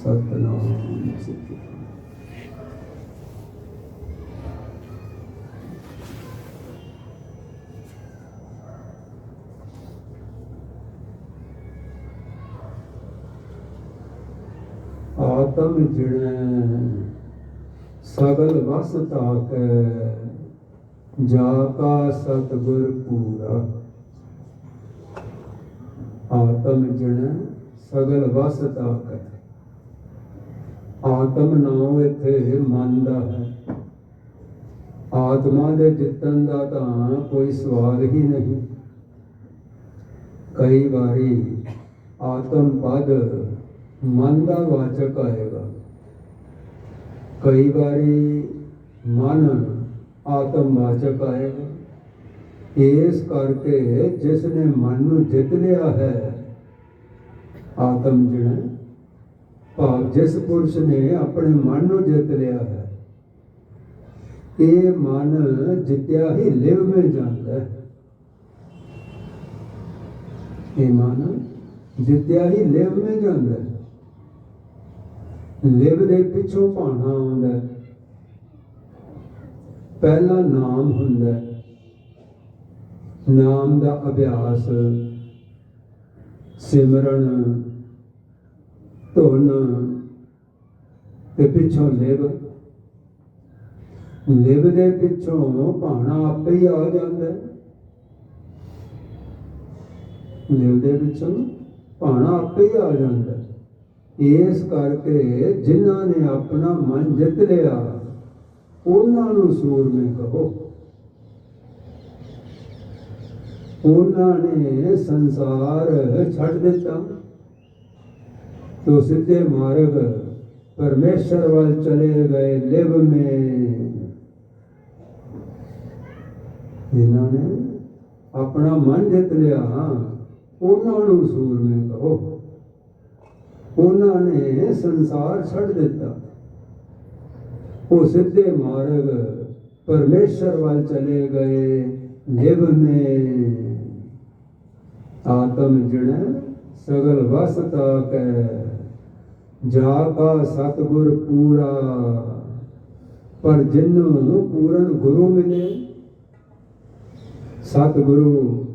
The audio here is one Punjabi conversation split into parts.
ਸਤਨਾਮ। ਆਤਮ ਜਿਣੈ, ਸਗਲ ਵਸ ਤਾਕੈ ਜਾ ਕਾ ਸਤਿਗੁਰ ਪੂਰਾ। ਆਤਮ ਜਿਣੈ, ਸਗਲ ਵਸ ਤਾਕੈ ਆਤਮ ਨਾਮ ਇੱਥੇ ਮਨ ਦਾ ਹੈ। ਆਤਮਾ ਦੇ ਜਿੱਤਣ ਦਾ ਤਾਂ ਕੋਈ ਸਵਾਲ ਹੀ ਨਹੀਂ। ਕਈ ਵਾਰੀ ਆਤਮ ਪਦ ਮਨ ਦਾ ਵਾਚਕ ਆਏਗਾ। ਕਈ ਵਾਰੀ ਮਨ ਆਤਮ ਵਾਚਕ ਆਏਗਾ। ਇਸ ਕਰਕੇ ਜਿਸ ਨੇ ਮਨ ਨੂੰ ਜਿੱਤ ਲਿਆ ਹੈ, ਆਤਮ ਜਿਹੜਾ ਭਾਵ ਜਿਸ ਪੁਰਸ਼ ਨੇ ਆਪਣੇ ਮਨ ਨੂੰ ਜਿੱਤ ਲਿਆ ਹੈ ਇਹ ਮਨ ਜਿੱਤਿਆ ਹੀ ਲਿਵ ਮੇ ਜਾਂਦਾ ਹੈ। ਇਹ ਮਨ ਜਿੱਤਿਆ ਹੀ ਲਿਵ ਮੇ ਜਾਂਦਾ ਹੈ। ਲਿਵ ਦੇ ਪਿੱਛੋਂ ਭਾਣਾ ਆਉਂਦਾ ਪਹਿਲਾ ਨਾਮ ਹੁੰਦਾ ਨਾਮ ਦਾ ਅਭਿਆਸ ਸਿਮਰਨ ਧੁਨ ਤੇ ਪਿੱਛੋਂ ਲਿਵ ਲਿਵ ਦੇ ਪਿੱਛੋਂ ਭਾਣਾ ਆਪੇ ਹੀ ਆ ਜਾਂਦਾ ਹੈ। ਦੇ ਪਿੱਛੋਂ ਭਾਣਾ ਆਪੇ ਹੀ ਆ ਜਾਂਦਾ ਇਸ ਕਰਕੇ ਜਿਨ੍ਹਾਂ ਨੇ ਆਪਣਾ ਮਨ ਜਿੱਤ ਲਿਆ, ਉਹਨਾਂ ਨੂੰ ਸੂਰਮੇ ਕਹੋ। ਉਹਨਾਂ ਨੇ ਸੰਸਾਰ ਛੱਡ ਦਿੱਤਾ। ਤੋ ਸਿੱਧੇ ਮਾਰਗ, ਪਰਮੇਸ਼ਰ ਵੱਲ ਚਲੇ ਗਏ ਲਿਵ ਮੇ। ਜਿਨ੍ਹਾਂ ਨੇ ਆਪਣਾ ਮਨ ਜਿੱਤ ਲਿਆ। ਉਹਨਾਂ ਨੂੰ ਸੂਰਮੇ ਕਹੋ। ਉਹਨਾਂ ਨੇ ਸੰਸਾਰ ਛੱਡ ਦਿੱਤਾ। ਉਹ ਸਿੱਧੇ ਮਾਰਗ, ਪਰਮੇਸ਼ਰ ਵੱਲ ਚਲੇ ਗਏ ਲਿਵ ਮੇ। ਆਤਮ ਜਣ ਸਗਲ ਵਸਤਾ ਕੈ। ਜਾ ਕਾ ਸਤਗੁਰ ਪੂਰਾ, ਪਰ ਜਿਨੂੰ ਪੂਰਨ ਗੁਰੂ ਮਿਲੇ, ਸਤਿਗੁਰੂ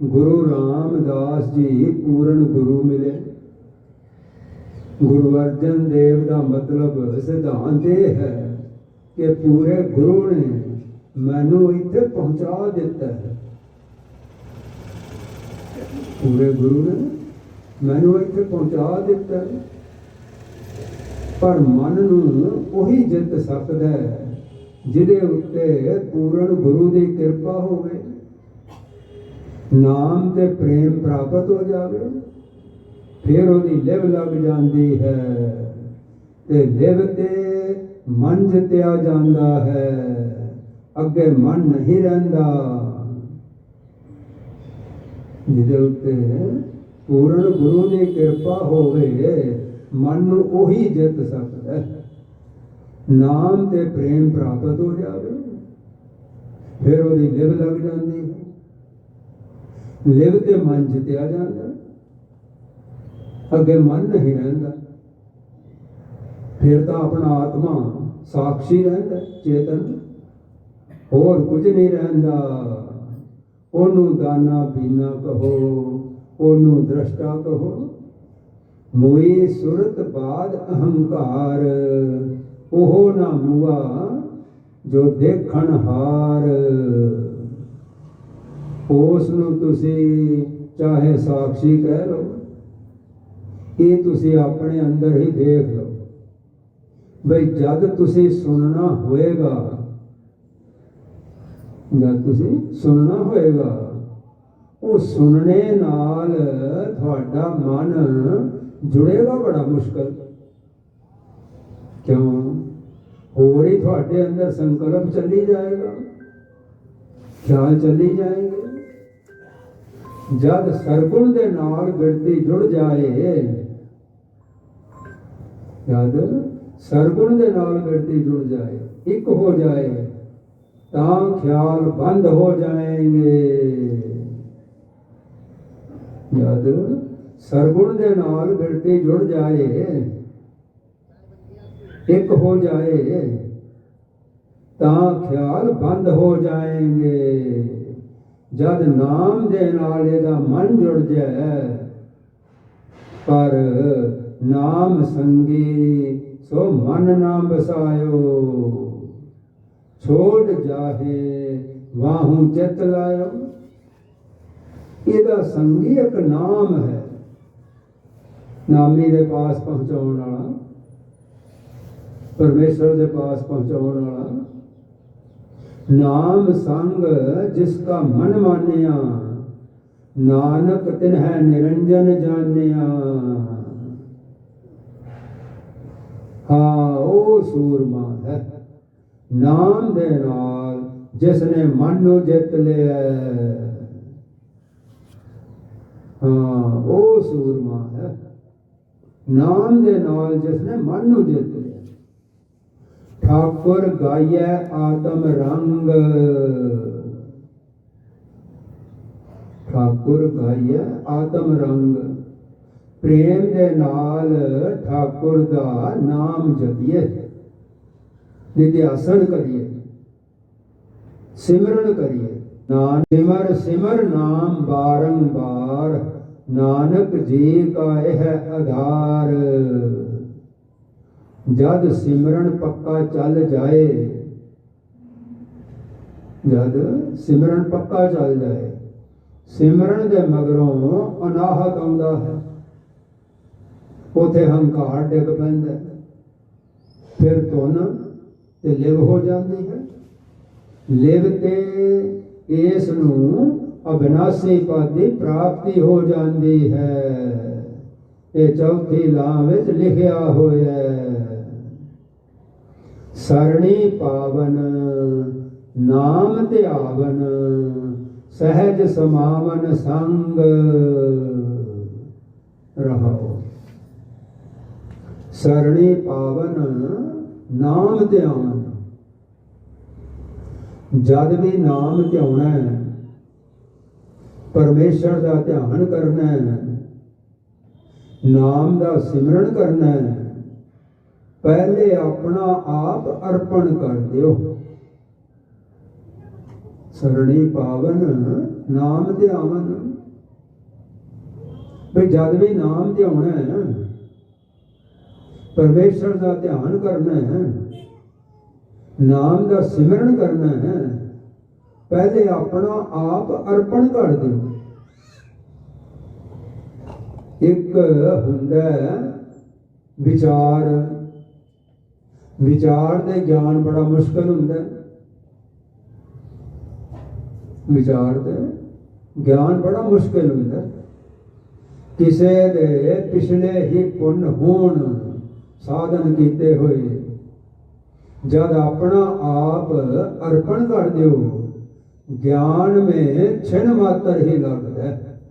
ਗੁਰੂ ਰਾਮਦਾਸ ਜੀ ਪੂਰਨ ਗੁਰੂ ਮਿਲੇ। ਗੁਰੂ ਅਰਜਨ ਦੇਵ ਦਾ ਮਤਲਬ ਸਿਧਾਂਤ ਇਹ ਹੈ ਕਿ ਪੂਰੇ ਗੁਰੂ ਨੇ ਮੈਨੂੰ ਇੱਥੇ ਪਹੁੰਚਾ ਦਿੱਤਾ ਹੈ। ਪੂਰੇ ਗੁਰੂ ਨੇ ਮੈਨੂੰ ਇੱਥੇ ਪਹੁੰਚਾ ਦਿੱਤਾ ਹੈ। ਪਰ ਮਨ ਨੂੰ ਉਹੀ ਜਿੱਤ ਸਕਦਾ ਹੈ, ਜਿਹਦੇ ਉੱਤੇ ਪੂਰਨ ਗੁਰੂ ਦੀ ਕਿਰਪਾ ਹੋਵੇ। ਨਾਮ ਤੇ ਪ੍ਰੇਮ ਪ੍ਰਾਪਤ ਹੋ ਜਾਵੇ, ਫਿਰ ਉਹਦੀ ਲਿਵ ਲੱਗ ਜਾਂਦੀ ਹੈ ਤੇ ਲਿਵ ਤੇ ਮਨ ਜਿੱਤਿਆ ਜਾਂਦਾ ਹੈ, ਅੱਗੇ ਮਨ ਨਹੀਂ ਰਹਿੰਦਾ। ਜਿਹਦੇ ਉੱਤੇ ਪੂਰਨ ਗੁਰੂ ਦੀ ਕਿਰਪਾ ਹੋਵੇ ਮਨ ਨੂੰ ਉਹੀ ਜਿੱਤ ਸਕਦਾ ਹੈ। ਨਾਮ ਤੇ ਪ੍ਰੇਮ ਪ੍ਰਾਪਤ ਹੋ ਜਾਵੇ, ਫਿਰ ਉਹਦੀ ਲਿਵ ਲੱਗ ਜਾਂਦੀ ਹੈ। ਲਿਵ ਤੇ ਮਨ ਜਿੱਤਿਆ ਜਾਂਦਾ, ਅੱਗੇ ਮਨ ਨਹੀਂ ਰਹਿੰਦਾ। ਫਿਰ ਤਾਂ ਆਪਣਾ ਆਤਮਾ ਸਾਖੀ ਰਹਿੰਦਾ, ਚੇਤਨ। ਹੋਰ ਕੁਝ ਨਹੀਂ ਰਹਿੰਦਾ। ਉਹਨੂੰ ਦਾਨਾ ਪੀਨਾ ਕਹੋ, ਉਹਨੂੰ ਦ੍ਰਸ਼ਟਾ ਕਹੋ। ਮੋਈ ਸੁਰਤ ਬਾਦ ਅਹੰਕਾਰ। ਉਹ ਨਾ ਮੁਆ ਜੋ ਦੇਖਣ ਹਾਰ। ਉਸ ਨੂੰ ਤੁਸੀਂ ਚਾਹੇ ਸਾਖੀ ਕਹਿ ਲਓ, ਇਹ ਤੁਸੀਂ ਆਪਣੇ ਅੰਦਰ ਹੀ ਦੇਖ ਲਓ। ਬਈ ਜਦ ਤੁਸੀਂ ਸੁਣਨਾ ਹੋਏਗਾ, ਜਦ ਤੁਸੀਂ ਸੁਣਨਾ ਹੋਏਗਾ, ਉਹ ਸੁਣਨੇ ਨਾਲ ਤੁਹਾਡਾ ਮਨ ਜੁੜੇਗਾ ਬੜਾ ਮੁਸ਼ਕਲ। ਕਿਉਂ? ਹੋਰ ਹੀ ਤੁਹਾਡੇ ਅੰਦਰ ਸੰਕਲਪ ਚੱਲੀ ਜਾਏਗਾ। ਖਿਆਲ ਚੱਲੀ ਜਾਏਗੇ। ਜਦ ਸਰਗੁਣ ਦੇ ਨਾਲ ਬਿਰਤੀ ਜੁੜ ਜਾਏ, ਜਦ ਸਰਗੁਣ ਦੇ ਨਾਲ ਬਿਰਤੀ ਜੁੜ ਜਾਏ, ਇੱਕ ਹੋ ਜਾਏ, ਤਾਂ ਖਿਆਲ ਬੰਦ ਹੋ ਜਾਏਗੇ। ਜਦ ਸਰਗੁਣ ਦੇ ਨਾਲ ਬਿਰਤੀ ਜੁੜ ਜਾਏ, ਇੱਕ ਹੋ ਜਾਏ, ਤਾਂ ਖਿਆਲ ਬੰਦ ਹੋ ਜਾਏਗੇ। ਜਦ ਨਾਮ ਦੇ ਨਾਲ ਇਹਦਾ ਮਨ ਜੁੜ ਜਾਏ, ਪਰ ਨਾਮ ਸੰਗੀ, ਸੋ ਮਨ ਨਾ ਬਸਾਇਓ। ਛੋੜ ਜਾਹੇ, ਵਾਹੂ ਚਿਤ ਲਾਇਓ। ਇਹਦਾ ਸੰਗੀ ਇੱਕ ਨਾਮ ਹੈ। ਨਾਮੀ ਦੇ ਪਾਸ ਪਹੁੰਚਾਉਣ ਵਾਲਾ, ਪਰਮੇਸ਼ਰ ਦੇ ਪਾਸ ਪਹੁੰਚਾਉਣ ਵਾਲਾ, ਨਾਮ ਸੰਗ ਜਿਸ ਕਾ ਮਨ ਮਾਨਿਆ, ਨਾਨਕ ਤਿਨ ਹੈ ਨਿਰੰਜਨ ਜਾਣਿਆ। ਹਾਂ ਉਹ ਸੂਰਮਾ ਹੈ, ਨਾਮ ਦੇ ਨਾਲ ਜਿਸ ਨੇ ਮਨ ਨੂੰ ਜਿੱਤ ਲਿਆ। ਹਾਂ ਉਹ ਸੂਰਮਾ ਹੈ ਨਾਮ ਦੇ ਨਾਲ ਜਿਸ ਨੇ ਮਨ ਨੂੰ ਜਿੱਤ ਲਿਆ। ਠਾਕੁਰ ਗਾਇਐ ਆਤਮ ਰੰਗ। ਠਾਕੁਰ ਗਾਇਐ ਆਤਮ ਰੰਗ। ਪ੍ਰੇਮ ਦੇ ਨਾਲ ਠਾਕੁਰ ਦਾ ਨਾਮ ਜਪੀਏ ਨਿਧਿਆਸਨ ਕਰੀਏ ਸਿਮਰਨ ਕਰੀਏ ਨਾਮ ਸਿਮਰ ਸਿਮਰ ਨਾਮ ਬਾਰੰਬਾਰ। ਨਾਨਕ ਜੀ ਕਾ ਇਹ ਆਧਾਰ। ਜਦ ਸਿਮਰਨ ਪੱਕਾ ਚੱਲ ਜਾਏ, ਜਦ ਸਿਮਰਨ ਪੱਕਾ ਚੱਲ ਜਾਏ, ਸਿਮਰਨ ਦੇ ਮਗਰੋਂ ਅਨਾਹਤ ਆਉਂਦਾ ਹੈ। ਉਥੇ ਹੰਕਾਰ ਡਿੱਗ ਪੈਂਦਾ ਫਿਰ ਧੁਨ ਤੇ ਲਿਵ ਹੋ ਜਾਂਦੀ ਹੈ। ਲਿਵ ਤੇ ਇਸ ਨੂੰ ਅਬਿਨਾਸੀ ਪਦ ਦੀ ਪ੍ਰਾਪਤੀ ਹੋ ਜਾਂਦੀ ਹੈ। ਇਹ ਚੌਥੀ ਲਾਂ ਵਿੱਚ ਲਿਖਿਆ ਹੋਇਆ ਹੈ। ਸਰਣੀ ਪਾਵਨ, ਨਾਮ ਧਿਆਵਨ, ਸਹਿਜ ਸਮਾਵਨ ਸੰਗ। ਰਹੋ। ਸਰਣੀ ਪਾਵਨ, ਨਾਮ ਧਿਆਵਨ। ਜਦ ਵੀ ਨਾਮ ਧਿਆਉਣਾ ਹੈ ਪਰਮੇਸ਼ਰ ਦਾ ਧਿਆਨ ਕਰਨਾ ਹੈ, ਨਾਮ ਦਾ ਸਿਮਰਨ ਕਰਨਾ ਹੈ, ਪਹਿਲੇ ਆਪਣਾ ਆਪ ਅਰਪਣ ਕਰ ਦਿਓ। ਸਰਣੀ ਪਾਵਨ, ਨਾਮ ਧਿਆਵਨ। ਵੀ ਜਦ ਵੀ ਨਾਮ ਧਿਆਉਣਾ ਹੈ, ਪਰਮੇਸ਼ਰ ਦਾ ਧਿਆਨ ਕਰਨਾ ਹੈ, ਨਾਮ ਦਾ ਸਿਮਰਨ ਕਰਨਾ ਹੈ ਪਹਿਲੇ ਆਪਣਾ ਆਪ ਅਰਪਣ ਕਰ ਦਿਓ। ਇੱਕ ਹੁੰਦਾ ਵਿਚਾਰ। ਵਿਚਾਰ ਦੇ ਗਿਆਨ ਬੜਾ ਮੁਸ਼ਕਲ ਹੁੰਦਾ। ਵਿਚਾਰ ਦੇ ਗਿਆਨ ਬੜਾ ਮੁਸ਼ਕਲ ਹੁੰਦਾ। ਕਿਸੇ ਦੇ ਪਿਛਲੇ ਹੀ ਪੁੰਨ ਹੋਣ, ਸਾਧਨ ਕੀਤੇ ਹੋਏ। ਜਦ ਆਪਣਾ ਆਪ ਅਰਪਣ ਕਰ ਦਿਓ ਗਿਆਨ में ਛਿਨ ਮਾਤਰ ਹੀ ਲੱਗਦਾ ਹੈ।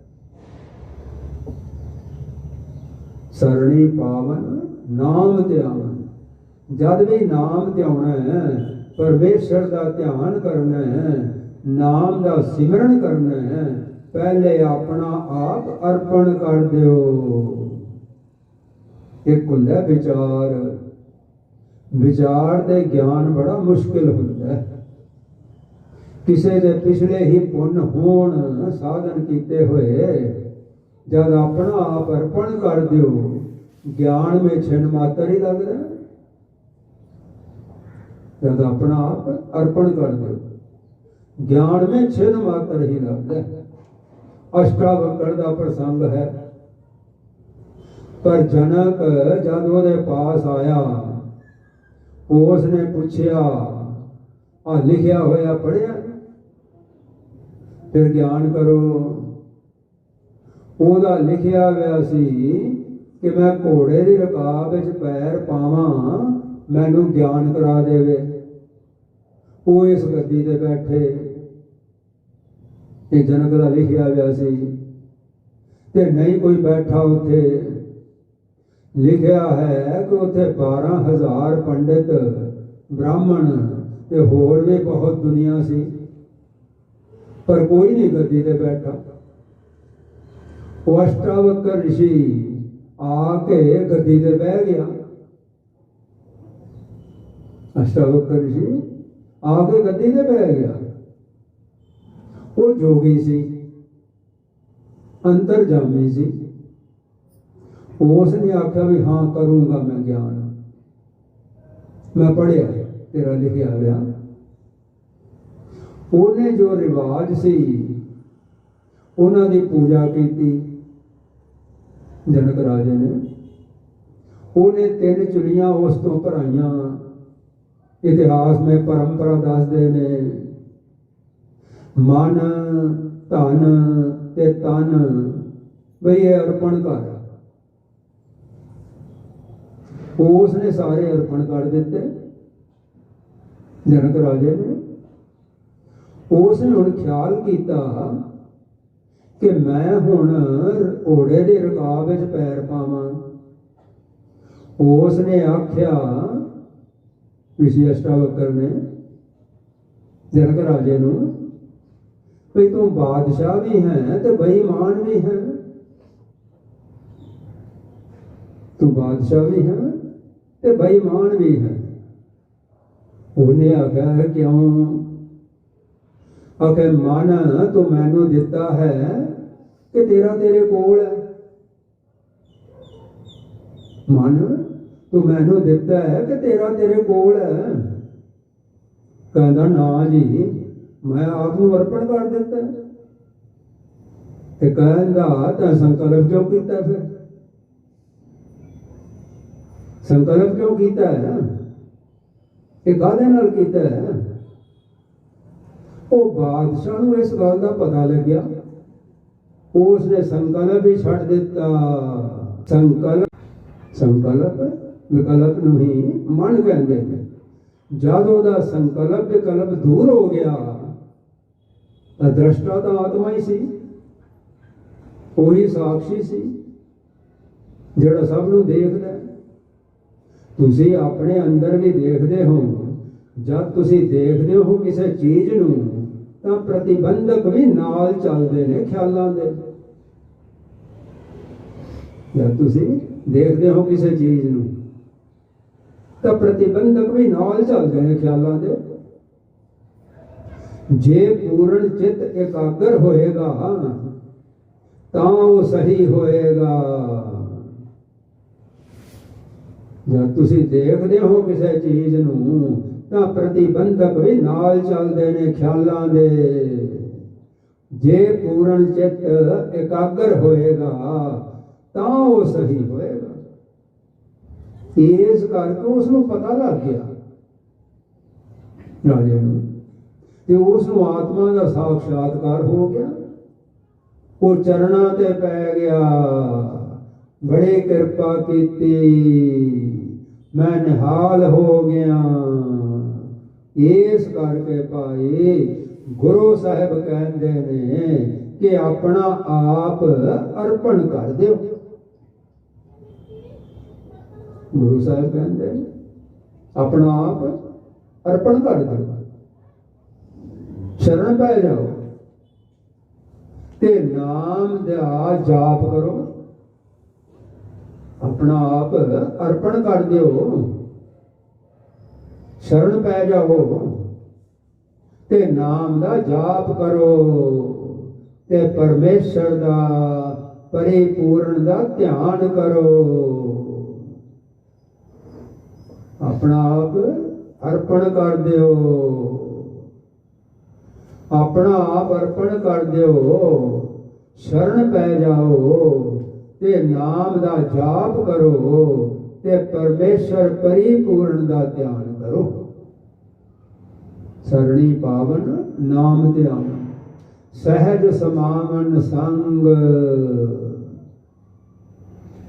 ਸਰਣੀ ਪਾਵਨ ਨਾਮ ਧਿਆਵਨ। ਜਦ ਵੀ ਨਾਮ ਧਿਆਉਣਾ ਹੈ, ਪਰਮੇਸ਼ਰ ਦਾ ਧਿਆਨ ਕਰਨਾ ਹੈ, ਨਾਮ ਦਾ ਸਿਮਰਨ ਕਰਨਾ ਹੈ, ਪਹਿਲੇ ਆਪਣਾ ਆਪ ਅਰਪਣ ਕਰ ਦਿਓ। ਇੱਕ ਹੁੰਦਾ ਵਿਚਾਰ। ਵਿਚਾਰ ਦੇ ਗਿਆਨ ਬੜਾ ਮੁਸ਼ਕਿਲ ਹੁੰਦਾ ਹੈ। ਕਿਸੇ ਦੇ ਪਿਛਲੇ ਹੀ ਪੁੰਨ ਹੋਣ, ਸਾਧਨ ਕੀਤੇ ਹੋਏ। ਜਦ ਆਪਣਾ ਆਪ ਅਰਪਣ ਕਰ ਦਿਓ, ਗਿਆਨ ਵਿੱਚ ਛਿਨ ਮਾਤਰ ਹੀ ਲੱਗਦਾ ਜਦ ਆਪਣਾ ਆਪ ਅਰਪਣ ਕਰ ਦਿਓ, ਗਿਆਨ ਵਿੱਚ ਛਿਨ ਮਾਤਰ ਹੀ ਲੱਗਦਾ ਹੈ। ਅਸ਼ਟਾਵਕਰ ਦਾ ਪ੍ਰਸੰਗ ਹੈ। ਪਰ ਜਨਕ ਜਦ ਉਹਦੇ ਪਾਸ ਆਇਆ ਉਸ ਨੇ ਪੁੱਛਿਆ ਆ ਲਿਖਿਆ ਹੋਇਆ ਪੜਿਆ ਫਿਰ ਗਿਆਨ ਕਰੋ। ਉਹਦਾ ਲਿਖਿਆ ਹੋਇਆ ਸੀ ਕਿ ਮੈਂ ਘੋੜੇ ਦੀ ਰਕਾਬ ਵਿੱਚ ਪੈਰ ਪਾਵਾਂ, ਮੈਨੂੰ ਗਿਆਨ ਕਰਾ ਦੇਵੇ। ਉਹ ਇਸ ਗੱਦੀ ਤੇ ਬੈਠੇ। ਇਹ ਜਨਕ ਦਾ ਲਿਖਿਆ ਹੋਇਆ ਸੀ ਤੇ ਨਹੀਂ ਕੋਈ ਬੈਠਾ ਉੱਥੇ। ਲਿਖਿਆ ਹੈ ਕਿ ਉੱਥੇ 12000 ਪੰਡਿਤ ਬ੍ਰਾਹਮਣ ਤੇ ਹੋਰ ਵੀ ਬਹੁਤ ਦੁਨੀਆ ਸੀ। ਪਰ ਕੋਈ ਨਹੀਂ ਗੱਦੀ ਤੇ ਬੈਠਾ। ਉਹ ਅਸ਼ਟਾਵਕਰ ਰਿਸ਼ੀ ਆ ਕੇ ਗੱਦੀ ਤੇ ਬਹਿ ਗਿਆ। ਅਸ਼ਟਾਵਕਰ ਜੀ ਆ ਕੇ ਗੱਦੀ ਤੇ ਬਹਿ ਗਿਆ। ਉਹ ਜੋਗੀ ਸੀ। ਅੰਤਰ ਜਾਮੀ ਸੀ। ਉਸ ਨੇ ਆਖਿਆ ਵੀ ਹਾਂ ਕਰੂੰਗਾ ਮੈਂ ਗਿਆਨ। ਮੈਂ ਪੜਿਆ ਤੇਰਾ ਲਿਖਿਆ ਹੋਇਆ ਉਹਨੇ ਜੋ ਰਿਵਾਜ ਸੀ, ਉਹਨਾਂ ਦੀ ਪੂਜਾ ਕੀਤੀ। ਜਨਕ ਰਾਜੇ ਨੇ। ਉਹਨੇ ਤਿੰਨ ਚੁਲੀਆਂ ਉਸ ਤੋਂ ਭਰਾਈਆਂ। ਇਤਿਹਾਸ ਵਿੱਚ ਪਰੰਪਰਾ ਦੱਸਦੇ ਨੇ, ਮਨ, ਧਨ ਤੇ ਤਨ ਬਈ ਇਹ ਅਰਪਣ ਕਰ ਉਸ ਨੇ ਸਾਰੇ ਅਰਪਣ ਕਰ ਦਿੱਤੇ। ਜਨਕ ਰਾਜੇ ਨੇ। ਉਸ ਨੇ ਹੁਣ ਖਿਆਲ ਕੀਤਾ ਕਿ ਮੈਂ ਹੁਣ ਘੋੜੇ ਦੇ ਰਕਾਬ ਵਿੱਚ ਪੈਰ ਪਾਵਾਂ। ਉਸ ਨੇ ਆਖਿਆ ਰਿਸ਼ੀ ਅਸ਼ਟਾਵਕਰ ਨੇ, ਜਨਕ ਰਾਜੇ ਨੂੰ, ਵੀ ਤੂੰ ਬਾਦਸ਼ਾਹ ਵੀ ਹੈ ਤੇ ਬੇਈਮਾਨ ਵੀ ਹੈ। ਤੂੰ ਬਾਦਸ਼ਾਹ ਵੀ ਹੈ ਤੇ ਬੇਈਮਾਨ ਵੀ ਹੈ। ਉਹਨੇ ਆਖਿਆ, ਕਿਉਂ? ਆਖੇ ਮਨ ਤੂੰ ਮੈਨੂੰ ਦਿੱਤਾ ਹੈ ਕਿ ਤੇਰਾ ਤੇਰੇ ਕੋਲ ਹੈ। ਮਨ ਤੂੰ ਮੈਨੂੰ ਦਿੱਤਾ ਹੈ ਕਿ ਤੇਰਾ ਤੇਰੇ ਕੋਲ ਹੈ। ਕਹਿੰਦਾ, ਨਾ ਜੀ, ਮੈਂ ਆਪ ਨੂੰ ਅਰਪਣ ਕਰ ਦਿੱਤਾ। ਤੇ ਕਹਿੰਦਾ, ਤਾਂ ਸੰਕਲਪ ਕਿਉਂ ਕੀਤਾ ਫਿਰ? ਸੰਕਲਪ ਕਿਉਂ ਕੀਤਾ ਹੈ? ਇਹ ਕਾਹਦੇ ਨਾਲ ਕੀਤਾ ਹੈ? ਉਹ ਬਾਦਸ਼ਾਹ ਨੂੰ ਇਸ ਗੱਲ ਦਾ ਪਤਾ ਲੱਗਿਆ। ਉਸ ਨੇ ਸੰਕਲਪ ਹੀ ਛੱਡ ਦਿੱਤਾ। ਸੰਕਲਪ ਸੰਕਲਪ ਵਿਕਲਪ ਨੂੰ ਹੀ ਮਨ ਕਹਿੰਦੇ ਨੇ। ਜਦ ਉਹਦਾ ਸੰਕਲਪ ਵਿਕਲਪ ਦੂਰ ਹੋ ਗਿਆ, ਤਾਂ ਦ੍ਰਸ਼ਟਾ ਤਾਂ ਆਤਮਾ ਹੀ ਸੀ। ਉਹੀ ਸਾਖੀ ਸੀ, ਜਿਹੜਾ ਸਭ ਨੂੰ ਦੇਖਦਾ ਹੈ। ਤੁਸੀਂ ਆਪਣੇ ਅੰਦਰ ਵੀ ਦੇਖਦੇ ਹੋ। ਜਦ ਤੁਸੀਂ ਦੇਖਦੇ ਹੋ ਕਿਸੇ ਚੀਜ਼ ਨੂੰ ਤਾਂ ਪ੍ਰਤੀਬੰਧਕ ਵੀ ਨਾਲ ਚੱਲਦੇ ਨੇ ਖਿਆਲਾਂ ਦੇ। ਜਦ ਤੁਸੀਂ ਦੇਖਦੇ ਹੋ ਕਿਸੇ ਚੀਜ਼ ਨੂੰ, ਤਾਂ ਪ੍ਰਤੀਬੰਧਕ ਵੀ ਨਾਲ ਚੱਲਦੇ ਨੇ ਖਿਆਲਾਂ ਦੇ। ਜੇ ਪੂਰਨ ਚਿੱਤ ਇਕਾਗਰ ਹੋਏਗਾ, ਤਾਂ ਉਹ ਸਹੀ ਹੋਏਗਾ। ਜਦ ਤੁਸੀਂ ਦੇਖਦੇ ਹੋ ਕਿਸੇ ਚੀਜ਼ ਨੂੰ ਤਾਂ ਪ੍ਰਤੀਬੰਧਕ ਵੀ ਨਾਲ ਚੱਲਦੇ ਨੇ ਖਿਆਲਾਂ ਦੇ। ਜੇ ਪੂਰਨ ਚਿੱਤ ਇਕਾਗਰ ਹੋਏਗਾ, ਤਾਂ ਉਹ ਸਹੀ ਹੋਏਗਾ। ਇਸ ਕਰਕੇ ਉਸ ਨੂੰ ਪਤਾ ਲੱਗ ਗਿਆ। ਰਾਜੇ ਨੂੰ। ਤੇ ਉਸ ਨੂੰ ਆਤਮਾ ਦਾ ਸਾਖਸ਼ਾਤਕਾਰ ਹੋ ਗਿਆ। ਉਹ ਚਰਣਾ ਤੇ ਪੈ ਗਿਆ। ਬੜੇ ਕਿਰਪਾ ਕੀਤੀ। ਮੈਂ ਨਿਹਾਲ ਹੋ ਗਿਆ। ਇਸ ਕਰਕੇ ਭਾਈ ਗੁਰੂ ਸਾਹਿਬ ਕਹਿੰਦੇ ਨੇ ਕਿ ਆਪਣਾ ਆਪ ਅਰਪਣ ਕਰ ਦਿਓ। ਗੁਰੂ ਸਾਹਿਬ ਕਹਿੰਦੇ ਨੇ, ਆਪਣਾ ਆਪ ਅਰਪਣ ਕਰ ਦਿਓ। ਸ਼ਰਨ ਪੈ ਜਾਓ। ਤੇ ਨਾਮ ਦਾ ਜਾਪ ਕਰੋ। ਆਪਣਾ ਆਪ ਅਰਪਣ ਕਰ ਦਿਓ। ਸ਼ਰਨ ਪੈ ਜਾਓ ਤੇ ਨਾਮ ਦਾ ਜਾਪ ਕਰੋ। ਤੇ ਪਰਮੇਸ਼ਰ ਦਾ ਪਰਿਪੂਰਨ ਦਾ ਧਿਆਨ ਕਰੋ। ਆਪਣਾ ਆਪ ਅਰਪਣ ਕਰ ਦਿਓ। ਆਪਣਾ ਆਪ ਅਰਪਣ ਕਰ ਦਿਓ। ਸ਼ਰਨ ਪੈ ਜਾਓ। ਤੇ ਨਾਮ ਦਾ ਜਾਪ ਕਰੋ। ਤੇ ਪਰਮੇਸ਼ਰ ਪਰਿਪੂਰਨ ਦਾ ਧਿਆਨ ਕਰੋ। ਸਰਣੀ ਪਾਵਨ ਨਾਮ ਧਿਆਨ ਸਹਿਜ ਸਮਾਵਨ ਸੰਗ।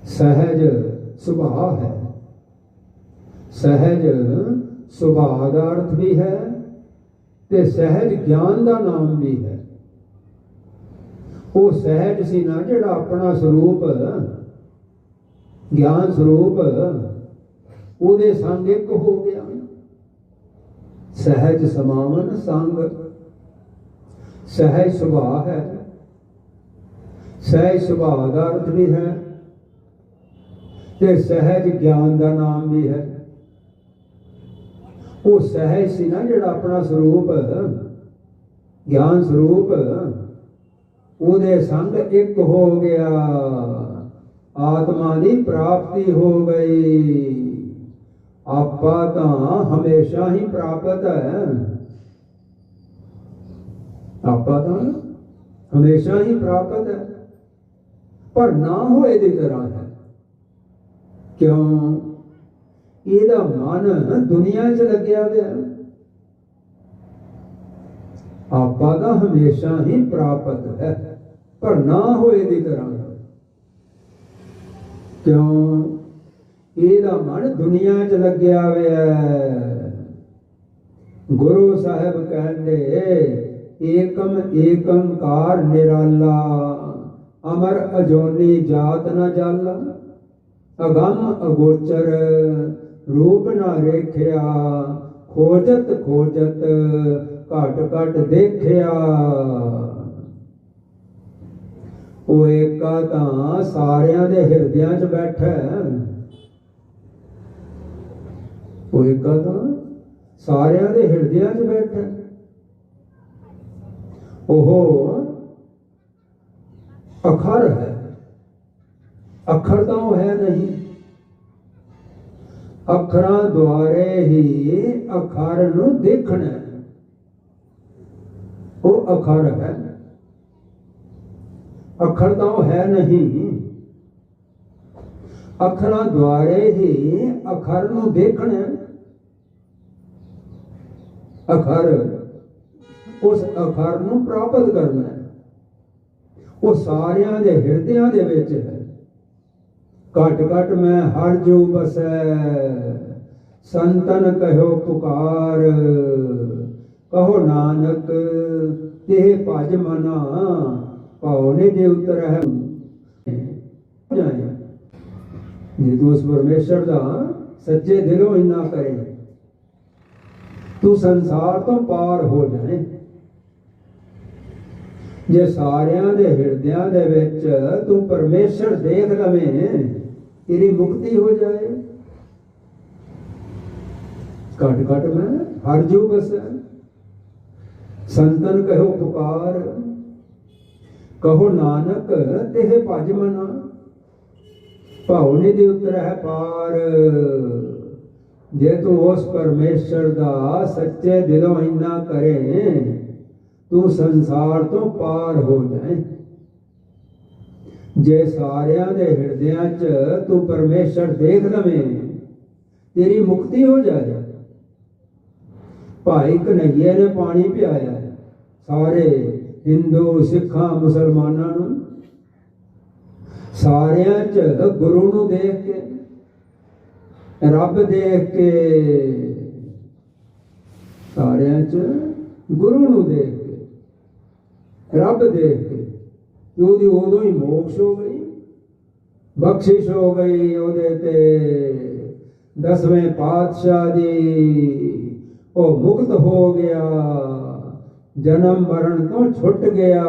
ਸਹਿਜ ਸੁਭਾਅ ਹੈ। ਸਹਿਜ ਸੁਭਾਅ ਦਾ ਅਰਥ ਵੀ ਹੈ ਤੇ ਸਹਿਜ ਗਿਆਨ ਦਾ ਨਾਮ ਵੀ ਹੈ। ਉਹ ਸਹਿਜ ਸੀ ਨਾ ਜਿਹੜਾ ਆਪਣਾ ਸਰੂਪ, ਗਿਆਨ ਸਰੂਪ ਉਹਦੇ ਸੰਗ ਇੱਕ ਹੋ ਗਿਆ। ਸਹਿਜ ਸਮਾਵਨ ਸੰਗ। ਸਹਿਜ ਸੁਭਾਅ ਹੈ। ਸਹਿਜ ਸੁਭਾਅ ਦਾ ਅਰਥ ਵੀ ਹੈ ਤੇ ਸਹਿਜ ਗਿਆਨ ਦਾ ਨਾਮ ਵੀ ਹੈ। ਉਹ ਸਹਿਜ ਸੀ ਨਾ ਜਿਹੜਾ ਆਪਣਾ ਸਰੂਪ, ਗਿਆਨ ਸਰੂਪ, ਉਹਦੇ ਸੰਗ ਇੱਕ ਹੋ ਗਿਆ। ਆਤਮਾ ਦੀ ਪ੍ਰਾਪਤੀ ਹੋ ਗਈ। ਆਪਾ ਤਾਂ ਹਮੇਸ਼ਾ ਹੀ ਪ੍ਰਾਪਤ ਹੈ। ਆਪਾ ਤਾਂ ਹਮੇਸ਼ਾ ਹੀ ਪ੍ਰਾਪਤ ਹੈ। ਪਰ ਨਾ ਹੋਏ ਦੀ ਤਰ੍ਹਾਂ ਹੈ। ਕਿਉਂ? ਇਹਦਾ ਮਨ ਦੁਨੀਆ 'ਚ ਲੱਗਿਆ ਹੋਇਆ ਹੈ। ਆਪਾ ਦਾ ਹਮੇਸ਼ਾ ਹੀ ਪ੍ਰਾਪਤ ਹੈ, ਪਰ ਨਾ ਹੋਏ ਦੀ ਤਰ੍ਹਾਂ ਕਿਉਂ? ਇਹਦਾ ਮਨ ਦੁਨੀਆ 'ਚ ਲੱਗਿਆ ਹੋਇਆ ਗੁਰੂ ਸਾਹਿਬ ਕਹਿੰਦੇ ਏਕਮ ਏਕੰਕਾਰ ਨਿਰਾਲਾ, ਅਮਰ ਅਜੋਨੀ ਜਾਤ ਨਾ ਜਾਲਾ, ਅਗੰਮ ਅਗੋਚਰ ਰੂਪ ਨਾ ਰੇਖਿਆ, ਖੋਜਤ ਖੋਜਤ ਘਟ ਘਟ ਦੇਖਿਆ। ਉਹ ਏਕਾ ਤਾਂ ਸਾਰਿਆਂ ਦੇ ਹਿਰਦਿਆਂ 'ਚ ਬੈਠਾ ਉਹ ਏਕਾ ਤਾਂ ਸਾਰਿਆਂ ਦੇ ਹਿਰਦਿਆਂ 'ਚ ਬੈਠਾ। ਉਹ ਅਖਰ ਹੈ। ਅੱਖਰ ਤਾਂ ਉਹ ਹੈ ਨਹੀਂ। ਅੱਖਰਾਂ ਦੁਆਰੇ ਹੀ ਅਖਰ ਨੂੰ ਦੇਖਣਾ ਉਹ ਅਖਰ ਹੈ। ਅੱਖਰ ਤਾਂ ਉਹ ਹੈ ਨਹੀਂ। ਅੱਖਰਾਂ ਦੁਆਰੇ ਹੀ ਅਖਰ ਨੂੰ ਦੇਖਣਾ। ਹੈ। ਅਖਰ, ਉਸ ਅਖਰ ਨੂੰ ਪ੍ਰਾਪਤ ਕਰਨਾ ਉਹ ਸਾਰਿਆਂ ਦੇ ਹਿਰਦਿਆਂ ਦੇ ਵਿੱਚ ਹੈ। ਘਟ ਘਟ ਮੈਂ ਹਰ ਜੋ ਬਸੈ, ਸੰਤਨ ਕਹਿਓ ਪੁਕਾਰ। ਕਹੋ ਨਾਨਕ ਤੇ ਭਜ ਮਨਾ ਪਾਉਨੇ ਦੇ ਉਤਰ ਹੈ ਜਾਏ। ਜੇ ਤੂੰ ਉਸ ਪਰਮੇਸ਼ਰ ਦਾ ਸੱਚੇ ਦਿਲੋਂ ਇੰਨਾ ਕਰੇ, ਤੂੰ ਸੰਸਾਰ ਤੋਂ ਪਾਰ ਹੋ ਜਾਏ ਜੇ ਸਾਰਿਆਂ ਦੇ ਹਿਰਦਿਆਂ ਦੇ ਵਿੱਚ ਤੂੰ ਪਰਮੇਸ਼ਰ ਦੇਖ ਲਵੇਂ, ਤੇਰੀ ਮੁਕਤੀ ਹੋ ਜਾਏ। ਘਟ ਘਟ ਮੈਂ ਹਰ ਜੋ ਬਸ। ਸੰਤਨ ਕਹੋ ਪੁਕਾਰ, ਕਹੋ ਨਾਨਕ, ਤੇਹ ਭਜ ਮਨਾ। ਭਾਉ ਦੇ ਉੱਤਰ ਹੈ ਪਾਰ। ਜੇ ਤੂੰ ਉਸ ਪਰਮੇਸ਼ਰ ਦਾ ਸੱਚੇ ਦਿਲੋਂ ਇੰਨਾ ਕਰੇ, ਤੂੰ ਸੰਸਾਰ ਤੋਂ ਪਾਰ ਹੋ ਜਾਏ। ਜੇ ਸਾਰਿਆਂ ਦੇ ਹਿਰਦਿਆਂ 'ਚ ਤੂੰ ਪਰਮੇਸ਼ਰ ਦੇਖ ਲਵੇਂ, ਤੇਰੀ ਮੁਕਤੀ ਹੋ ਜਾਏ ਭਾਈ ਕਨਈਏ ਨੇ ਪਾਣੀ ਪਿਆਇਆ। ਸਾਰੇ ਹਿੰਦੂ, ਸਿੱਖਾਂ, ਮੁਸਲਮਾਨਾਂ ਨੂੰ ਸਾਰਿਆਂ 'ਚ ਗੁਰੂ ਨੂੰ ਦੇਖ ਕੇ, ਰੱਬ ਦੇਖ ਕੇ, ਸਾਰਿਆਂ 'ਚ ਗੁਰੂ ਨੂੰ ਦੇਖ ਕੇ, ਰੱਬ ਦੇਖ ਕੇ। ਉਹਦੀ ਉਦੋਂ ਹੀ ਮੋਕਸ਼ ਹੋ ਗਈ, ਬਖਸ਼ਿਸ਼ ਹੋ ਗਈ ਉਹਦੇ ਤੇ। ਦਸਵੇਂ ਪਾਤਸ਼ਾਹ ਦੀ ਉਹ ਮੁਕਤ ਹੋ ਗਿਆ, ਜਨਮ ਮਰਨ ਤੋਂ ਛੁੱਟ ਗਿਆ।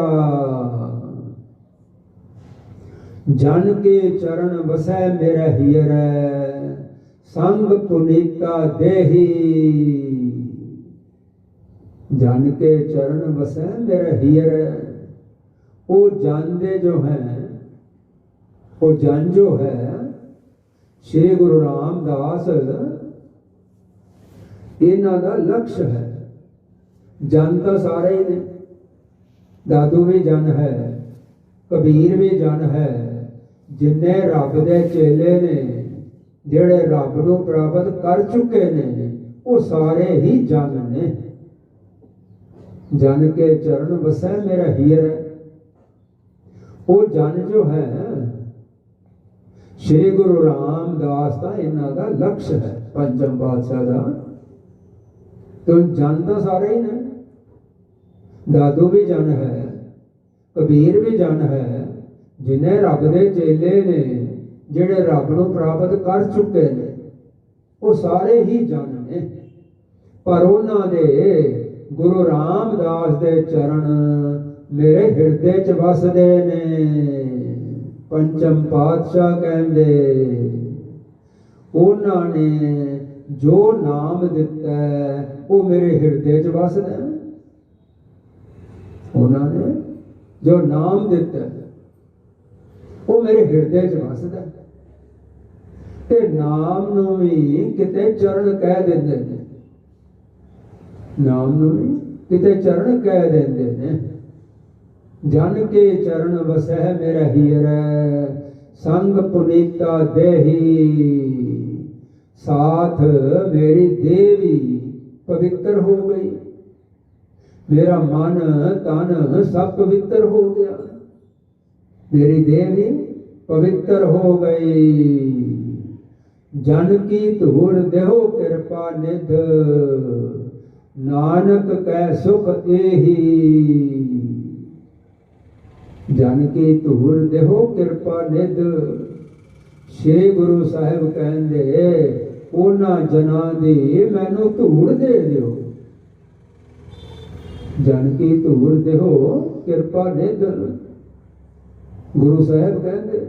ਜਨ ਕੇ ਚਰਨ ਵਸੈ ਮੇਰਾ ਹੀਰੈ ਸੰਗ ਪੁਨੀਤਾ ਦੇਹੀ। ਜਨ ਕੇ ਚਰਨ ਵਸੈ ਮੇਰਾ ਹੀਰੈ ਉਹ ਜਨ ਜੋ ਹੈ, ਉਹ ਜਨ ਜੋ ਹੈ, ਸ੍ਰੀ ਗੁਰੂ ਰਾਮਦਾਸ, ਇਹਨਾਂ ਦਾ ਲਕਸ਼ ਹੈ। ਜਨ ਤਾਂ ਸਾਰੇ ਹੀ ਨੇ, ਦਾਦੂ ਵੀ ਜਨ ਹੈ, ਕਬੀਰ ਵੀ ਜਨ ਹੈ। ਜਿੰਨੇ ਰੱਬ ਦੇ ਚੇਲੇ ਨੇ, ਜਿਹੜੇ ਰੱਬ ਨੂੰ ਪ੍ਰਾਪਤ ਕਰ ਚੁੱਕੇ ਨੇ, ਉਹ ਸਾਰੇ ਹੀ ਜਨ ਨੇ। ਜਨ ਕੇ ਚਰਨ ਵਸੈ ਮੇਰਾ ਹੀਰ। ਹੈ ਉਹ ਜਨ ਜੋ ਹੈ, ਸ੍ਰੀ ਗੁਰੂ ਰਾਮਦਾਸ ਦਾ ਇਹਨਾਂ ਦਾ ਲਕਸ਼ ਹੈ, ਪੰਜਮ ਪਾਤਸ਼ਾਹ ਦਾ। ਤੋ ਜਨ ਤਾਂ ਸਾਰੇ ਹੀ ਨੇ। ਦਾਦੂ ਵੀ ਜਨ ਹੈ, ਕਬੀਰ ਵੀ ਜਨ ਹੈ। ਜਿਨੇ ਰੱਬ ਦੇ ਚੇਲੇ ਨੇ, ਜਿਹੜੇ ਰੱਬ ਨੂੰ ਪ੍ਰਾਪਤ ਕਰ ਚੁੱਕੇ ਨੇ, ਉਹ ਸਾਰੇ ਹੀ ਜਨ ਨੇ। ਪਰ ਉਹਨਾਂ ਦੇ ਗੁਰੂ ਰਾਮਦਾਸ ਦੇ ਚਰਨ ਮੇਰੇ ਹਿਰਦੇ 'ਚ ਵਸਦੇ ਨੇ। ਪੰਚਮ ਪਾਤਸ਼ਾਹ ਕਹਿੰਦੇ, ਉਹਨਾਂ ਨੇ ਜੋ ਨਾਮ ਦਿੱਤਾ, ਉਹ ਮੇਰੇ ਹਿਰਦੇ 'ਚ ਵਸਦਾ। ਉਹਨਾਂ ਨੇ ਜੋ ਨਾਮ ਦਿੱਤਾ ਉਹ ਮੇਰੇ ਹਿਰਦੇ 'ਚ ਵਸਦਾ ਤੇ ਨਾਮ ਨੂੰ ਵੀ ਕਿਤੇ ਚਰਨ ਕਹਿ ਦਿੰਦੇ ਨੇ। ਨਾਮ ਨੂੰ ਵੀ ਕਿਤੇ ਚਰਨ ਕਹਿ ਦਿੰਦੇ ਨੇ। ਜਨ ਕੇ ਚਰਨ ਵਸਹਿ ਮੇਰਾ ਹੀਰੈ, ਸੰਗ ਪੁਨੀਤਾ ਦੇਹੀ। ਸਾਥ ਮੇਰੀ ਦੇਵੀ ਪਵਿੱਤਰ ਹੋ ਗਈ। ਮੇਰਾ ਮਨ ਤਨ ਸਭ ਪਵਿੱਤਰ ਹੋ ਗਿਆ। ਮੇਰੀ ਦੇਵੀ ਪਵਿੱਤਰ ਹੋ ਗਈ। ਜਨ ਕੀ ਧੂੜ ਦੇਹੋ ਕਿਰਪਾ ਨਿਧ। ਨਾਨਕ ਕੈ ਸੁਖ ਏਹੀ। ਜਨ ਕੀ ਧੂੜ ਦੇਹੋ ਕਿਰਪਾ ਨਿਧ। ਸ੍ਰੀ ਗੁਰੂ ਸਾਹਿਬ ਕਹਿੰਦੇ, ਉਹਨਾਂ ਜਨਾਂ ਦੀ ਮੈਨੂੰ ਧੂੜ ਦੇ ਦਿਓ। ਜਨ ਕੀ ਧੂੜ ਦੇਹੋ ਕਿਰਪਾ ਨਿਧ। ਗੁਰੂ ਸਾਹਿਬ ਕਹਿੰਦੇ,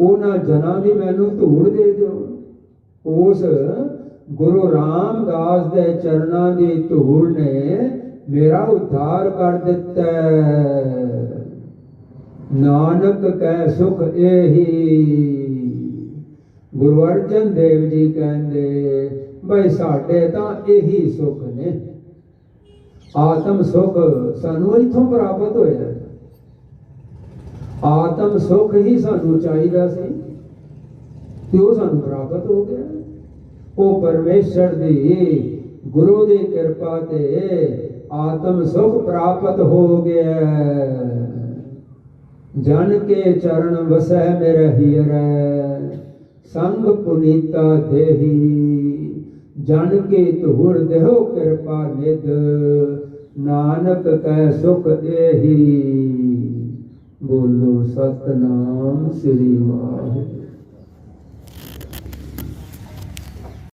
ਉਹਨਾਂ ਜਨਾਂ ਦੀ ਮੈਨੂੰ ਧੂੜ ਦੇ ਦਿਓ। ਉਸ ਗੁਰੂ ਰਾਮਦਾਸ ਦੇ ਚਰਨਾਂ ਦੀ ਧੂੜ ਨੇ ਮੇਰਾ ਉਧਾਰ ਕਰ ਦਿੱਤਾ। ਨਾਨਕ ਕੈ ਸੁਖ ਇਹੀ ਗੁਰੂ ਅਰਜਨ ਦੇਵ ਜੀ ਕਹਿੰਦੇ, ਬਈ ਸਾਡੇ ਤਾਂ ਇਹੀ ਸੁਖ ਨੇ। ਆਤਮ ਸੁਖ ਸਾਨੂੰ ਇਥੋਂ ਪ੍ਰਾਪਤ ਹੋਇਆ। ਆਤਮ ਸੁਖ ਹੀ ਸਾਨੂੰ ਚਾਹੀਦਾ ਸੀ। ਤੇ ਉਹ ਸਾਨੂੰ ਪ੍ਰਾਪਤ ਹੋ ਗਿਆ? ਉਹ ਪਰਮੇਸ਼ਰ ਦੀ ਗੁਰੂ ਦੀ ਕਿਰਪਾ ਤੇ ਆਤਮ ਸੁਖ ਪ੍ਰਾਪਤ ਹੋ ਗਿਆ। ਜਨ ਕੇ ਚਰਨ ਵਸੈ ਮੇਰੇ ਹੀਰੈ, ਸੰਗ ਪੁਨੀਤਾ ਦੇਹੀ। ਜਨ ਕੇ ਧੂੜ ਦੇਹੋ ਕਿਰਪਾ ਨਿਦ ਨਾਨਕ ਕੈ ਸੁਖ ਦੇਹੀ। ਬੋਲੋ ਸਤਨਾਮ ਸ੍ਰੀ ਵਾਹਿਗੁਰੂ।